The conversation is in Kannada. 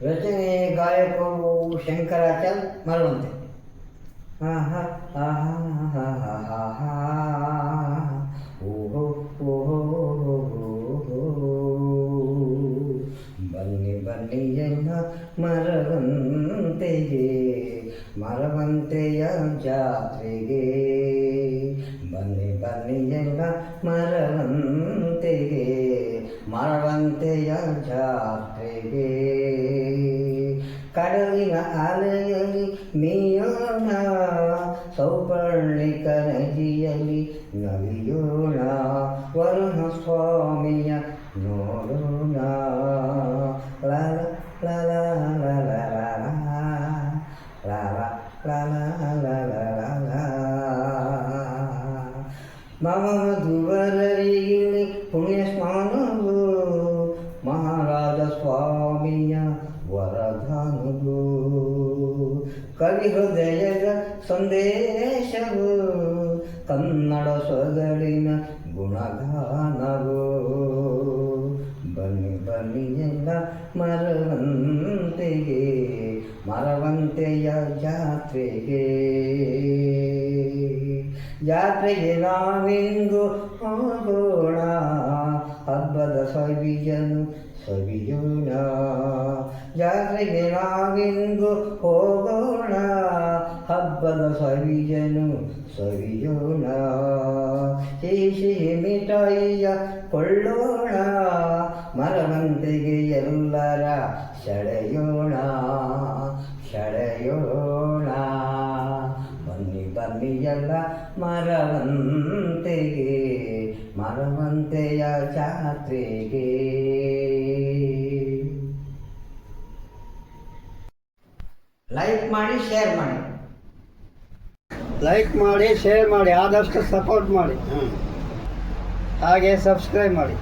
ರಚನೆ ಗಾಯಕವು ಶಂಕರಾಚಾರ್ಯ ಮರವಂತೆ ಬನ್ನಿ ಬನ್ನಿಯನ್ನ ಮರವಂತೆಯೇ ಮರವಂತೆಯ ಜಾತ್ರೆಗೆ ಬನ್ನಿ ಬನ್ನಿಯನ್ನ ಮರವಂತೆಯೇ ಮರವಂತೆಯ ಜಾತ್ರೆಗೆ కడవి అలయలి మీయోన ಸೌಪರ್ಣಿಕ ನದಿಯಲ್ಲಿ ನಲಿಯೋಣ ವರುಣ ಸ್ವಾಮಿಯ ನೋಡೋಣ ಲಲ ಲಲ ಲಲ ಲಲ ಲಲ ಲಲ ಲಲ ಮಮ ದುವರರಿಯಲ್ಲಿ ಪುಣ್ಯ ಸ್ನಾನ ವರದಾನವು ಕವಿ ಹೃದಯದ ಸಂದೇಶವು ಕನ್ನಡ ಸೊಗಡಿನ ಗುಣಗಾನವು ಬನ್ನಿ ಬನ್ನಿ ಎಲ್ಲ ಮರವಂತೆಗೆ ಮರವಂತೆಯ ಜಾತ್ರೆಗೆ ಜಾತ್ರೆಗೆ ನಾವಿಂದು ಹೋಗೋಣ? ಸವಿಯನು ಸವಿಯೋಣ ಜಾತ್ರೆಗೆ ನಾವಿಂದು ಹೋಗೋಣ, ಹಬ್ಬದ ಸವಿಯನು ಸವಿಯೋಣ ಸಿಹಿ ಮಿಠಾಯಿಯ ಕೊಳ್ಳೋಣ ಮರಮಂತಿಗೆ ಎಲ್ಲರ ಸೆಳೆಯೋಣ ಸೆಳೆಯೋಣ ಬನ್ನಿ ಮರವಂತೆಗೆ, ಮರವಂತೆಯ ಜಾತ್ರೆಗೆ. ಲೈಕ್ ಮಾಡಿ ಶೇರ್ ಮಾಡಿ. ಲೈಕ್ ಮಾಡಿ ಶೇರ್ ಮಾಡಿ, ಆದಷ್ಟು ಸಪೋರ್ಟ್ ಮಾಡಿ. ಹಾಗೆ ಸಬ್ಸ್ಕ್ರೈಬ್ ಮಾಡಿ.